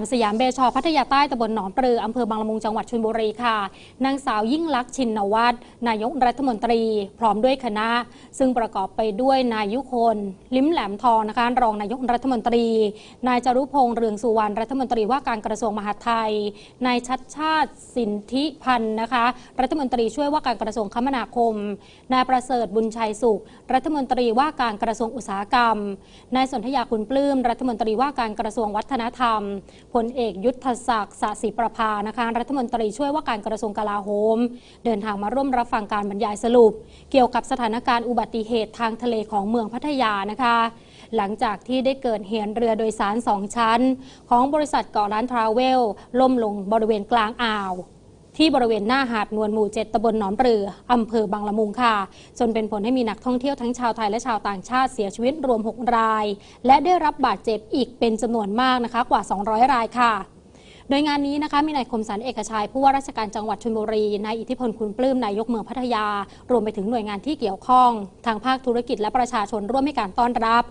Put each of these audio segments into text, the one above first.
มสยามเบชอพัทยาใต้ตำบลหนองปลืออำเภอบางละมุงจังหวัดชลบุรีค่ะ นางสาวยิ่งลักษณ์ชินวัตรนายกรัฐมนตรี พร้อมด้วยคณะ ซึ่งประกอบไปด้วยนายยุคน ลิ้มแหลมทองนะคะรองนายกรัฐมนตรี นายจรุพงษ์เรืองสุวรรณรัฐมนตรีว่าการกระทรวงมหาดไทย นายชัดชาติสินธิพันธ์นะคะรัฐมนตรีช่วยว่าการกระทรวงคมนาคม นายประเสริฐบุญชัยสุข รัฐมนตรีว่าการกระทรวงอุตสาหกรรม นายสนธยาคุณปลื้มรัฐมนตรีว่าการกระทรวงวัฒนธรรมพลเอกยุทธศักดิ์สศิประภานะคะรัฐมนตรีช่วยว่าการกระทรวงกลาโหม เดินทางมาร่วมรับฟังการบรรยายสรุป เกี่ยวกับสถานการณ์อุบัติเหตุทางทะเลของเมืองพัทยานะคะ หลังจากที่ได้เกิดเหตุเรือโดยสารสองชั้น ของบริษัทเกาะล้านทราเวลล่มลงบริเวณกลางอ่าว ที่บริเวณหน้าหาดนวลหมู่เจ็ดตำบลหนองปลืออำเภอบางละมุงค่ะ จนเป็นผลให้มีนักท่องเที่ยวทั้งชาวไทยและชาวต่างชาติเสียชีวิตรวม 6 ราย และได้รับบาดเจ็บอีกเป็นจำนวนมากนะคะกว่า 200 รายค่ะโดยงานนี้นะคะมีนายคมสันเอกชัยผู้ว่าราชการจังหวัดชลบุรีนายอิทธิพลคุณปลื้มนายกเมืองพัทยา รวมไปถึงหน่วยงานที่เกี่ยวข้อง ทางภาคธุรกิจและประชาชนร่วมให้การต้อนรับ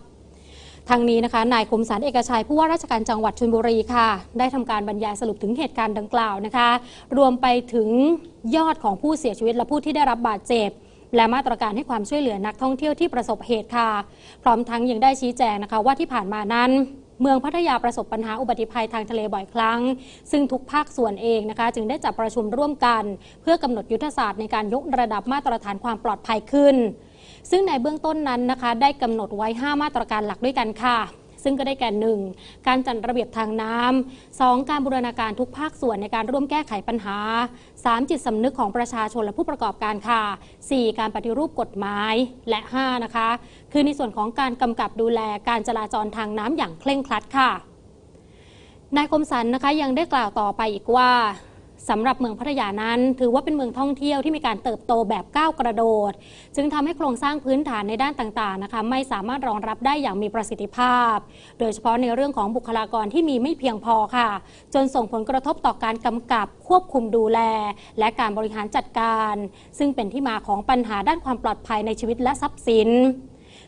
ทางนี้นะคะนายคมสันเอกชัยผู้ว่าราชการจังหวัดชลบุรีค่ะ ได้ทำการบรรยายสรุปถึงเหตุการณ์ดังกล่าวนะคะ รวมไปถึงยอดของผู้เสียชีวิตและผู้ที่ได้รับบาดเจ็บ และมาตรการให้ความช่วยเหลือนักท่องเที่ยวที่ประสบเหตุค่ะ พร้อมทั้งยังได้ชี้แจงนะคะว่าที่ผ่านมานั้น เมืองพัทยาประสบปัญหาอุบัติภัยทางทะเลบ่อยครั้ง ซึ่งทุกภาคส่วนเองนะคะ จึงได้จัดประชุมร่วมกัน เพื่อกำหนดยุทธศาสตร์ในการยกระดับมาตรฐานความปลอดภัยขึ้น ซึ่งในเบื้องต้นนั้นนะคะได้กำหนดไว้ 5 มาตรการหลักด้วยกันค่ะซึ่งก็ได้แก่หนึ่งการจัดระเบียบทางน้ำสองการบูรณาการทุกภาคส่วนในการร่วมแก้ไขปัญหา 3. จิตสำนึกของประชาชนและผู้ประกอบการค่ะ 4. การปฏิรูปกฎหมายและ 5 นะคะ คือในส่วนของการกำกับดูแลการจราจรทางน้ำอย่างเคร่งครัดค่ะนายคมสันนะคะยังได้กล่าวต่อไปอีกว่า สำหรับเมืองพัทยานั้น ถือว่าเป็นเมืองท่องเที่ยวที่มีการเติบโตแบบก้าวกระโดด จึงทำให้โครงสร้างพื้นฐานในด้านต่างๆนะคะไม่สามารถรองรับได้อย่างมีประสิทธิภาพ โดยเฉพาะในเรื่องของบุคลากรที่มีไม่เพียงพอค่ะ จนส่งผลกระทบต่อการกำกับควบคุมดูแล และการบริหารจัดการ ซึ่งเป็นที่มาของปัญหาด้านความปลอดภัยในชีวิตและทรัพย์สิน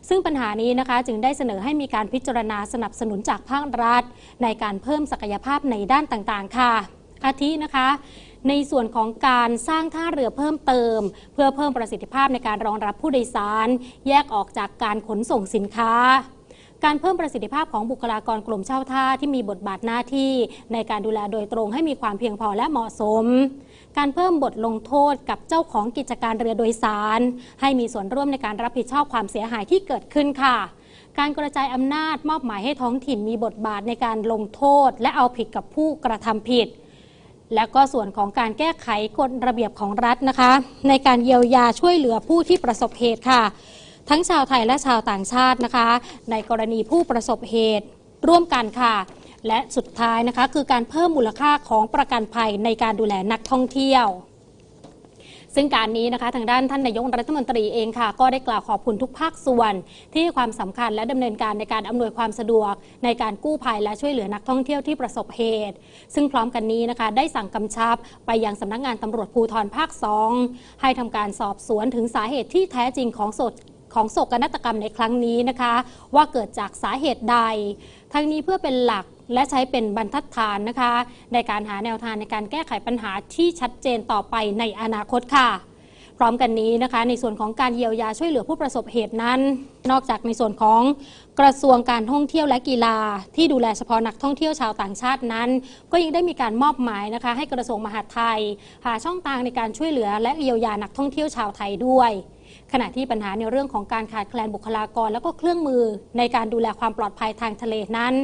ซึ่งปัญหานี้นะคะจึงได้เสนอให้มีการพิจารณาสนับสนุนจากภาครัฐ ในการเพิ่มศักยภาพในด้านต่างๆ ค่ะ อาทินะคะ ในส่วนของการสร้างท่าเรือเพิ่มเติม เพื่อเพิ่มประสิทธิภาพในการรองรับผู้โดยสาร แยกออกจากการขนส่งสินค้าการเพิ่มประสิทธิภาพของบุคลากรกลุ่มเช่าท่าที่มีบทบาทหน้าที่ ในการดูแลโดยตรงให้มีความเพียงพอและเหมาะสม การเพิ่มบทลงโทษกับเจ้าของกิจการเรือโดยสาร ให้มีส่วนร่วมในการรับผิดชอบความเสียหายที่เกิดขึ้นค่ะ การกระจายอำนาจมอบหมายให้ท้องถิ่นมีบทบาทในการลงโทษ และเอาผิดกับผู้กระทำผิด และก็ส่วนของการแก้ไขกฎระเบียบของรัฐนะคะ ในการเยียวยาช่วยเหลือผู้ที่ประสบเหตุค่ะ ทั้งชาวไทยและชาวต่างชาตินะคะ ในกรณีผู้ประสบเหตุร่วมกันค่ะ และสุดท้ายนะคะคือการเพิ่มมูลค่าของประกันภัยในการดูแลนักท่องเที่ยว ซึ่งการนี้นะคะทางด้านท่านนายกรัฐมนตรีเองค่ะ ก็ได้กล่าวขอบคุณทุกภาคส่วน ที่ให้ความสำคัญและดำเนินการในการอำนวยความสะดวก ในการกู้ภัยและช่วยเหลือนักท่องเที่ยวที่ประสบเหตุ ซึ่งพร้อมกันนี้นะคะ ได้สั่งกำชับ ไปยังสำนักงานตำรวจภูธรภาคสองให้ทำการสอบสวนถึงสาเหตุที่แท้จริงของสดของโศกนาฏกรรมในครั้งนี้นะคะ ว่าเกิดจากสาเหตุใด ทั้งนี้เพื่อเป็นหลัก และใช้เป็นบรรทัดฐานนะคะ ในการหาแนวทางในการแก้ไขปัญหาที่ชัดเจนต่อไปในอนาคตค่ะ พร้อมกันนี้นะคะ ในส่วนของการเยียวยาช่วยเหลือผู้ประสบเหตุนั้น นอกจากในส่วนของกระทรวงการท่องเที่ยวและกีฬา ที่ดูแลเฉพาะนักท่องเที่ยวชาวต่างชาตินั้น ก็ยังได้มีการมอบหมายนะคะ ให้กระทรวงมหาดไทย หาช่องทางในการช่วยเหลือและเยียวยานักท่องเที่ยวชาวไทยด้วย ขณะที่ปัญหาในเรื่องของการขาดแคลนบุคลากร และก็เครื่องมือในการดูแลความปลอดภัยทางทะเลนั้น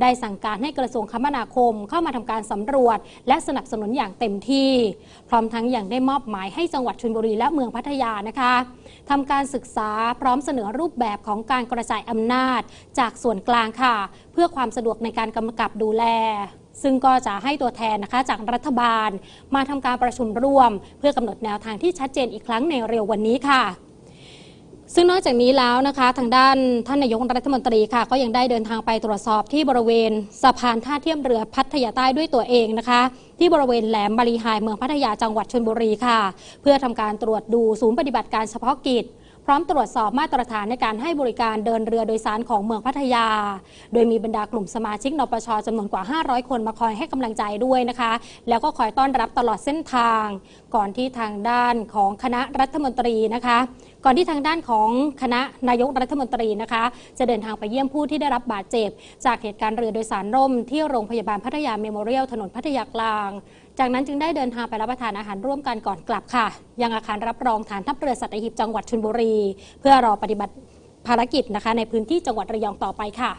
ได้สั่งการให้กระทรวงคมนาคมเข้ามาทำการสำรวจ และสนับสนุนอย่างเต็มที่ พร้อมทั้งยังได้มอบหมายให้จังหวัดชลบุรีและเมืองพัทยานะคะทำการศึกษาพร้อมเสนอรูปแบบของการกระจายอำนาจ จากส่วนกลางค่ะ เพื่อความสะดวกในการกำกับดูแล ซึ่งก็จะให้ตัวแทนนะคะจากรัฐบาล มาทำการประชุมร่วม เพื่อกำหนดแนวทางที่ชัดเจนอีกครั้งในเร็ววันนี้ค่ะซึ่งนอกจากนี้แล้วนะคะทางด้านท่านนายกรัฐมนตรีค่ะ ก็ยังได้เดินทางไปตรวจสอบที่บริเวณสะพานท่าเทียมเรือพัทยาใต้ด้วยตัวเองนะคะ ที่บริเวณแหลมบารีไฮเมืองพัทยาจังหวัดชลบุรีค่ะ เพื่อทำการตรวจดูศูนย์ปฏิบัติการเฉพาะกิจ พร้อมตรวจสอบมาตรฐานในการให้บริการเดินเรือโดยสารของเมืองพัทยา โดยมีบรรดากลุ่มสมาชิกนปชจำนวนกว่า 500 คนมาคอยให้กำลังใจด้วยนะคะ แล้วก็คอยต้อนรับตลอดเส้นทาง ก่อนที่ทางด้านของคณะรัฐมนตรีนะคะ ก่อนที่ทางด้านของคณะนายกรัฐมนตรีนะคะ จะเดินทางไปเยี่ยมผู้ที่ได้รับบาดเจ็บ จากเหตุการณ์เรือโดยสารร่มที่โรงพยาบาลพัทยาเมโมเรียลถนนพัทยากลาง จากนั้นจึงได้เดินทางไปรับประทานอาหารร่วมกันก่อนกลับค่ะ ยังอาคารรับรองฐานทัพเรือสัตหีบจังหวัดชลบุรี เพื่อรอปฏิบัติภารกิจนะคะ ในพื้นที่จังหวัดระยองต่อไปค่ะ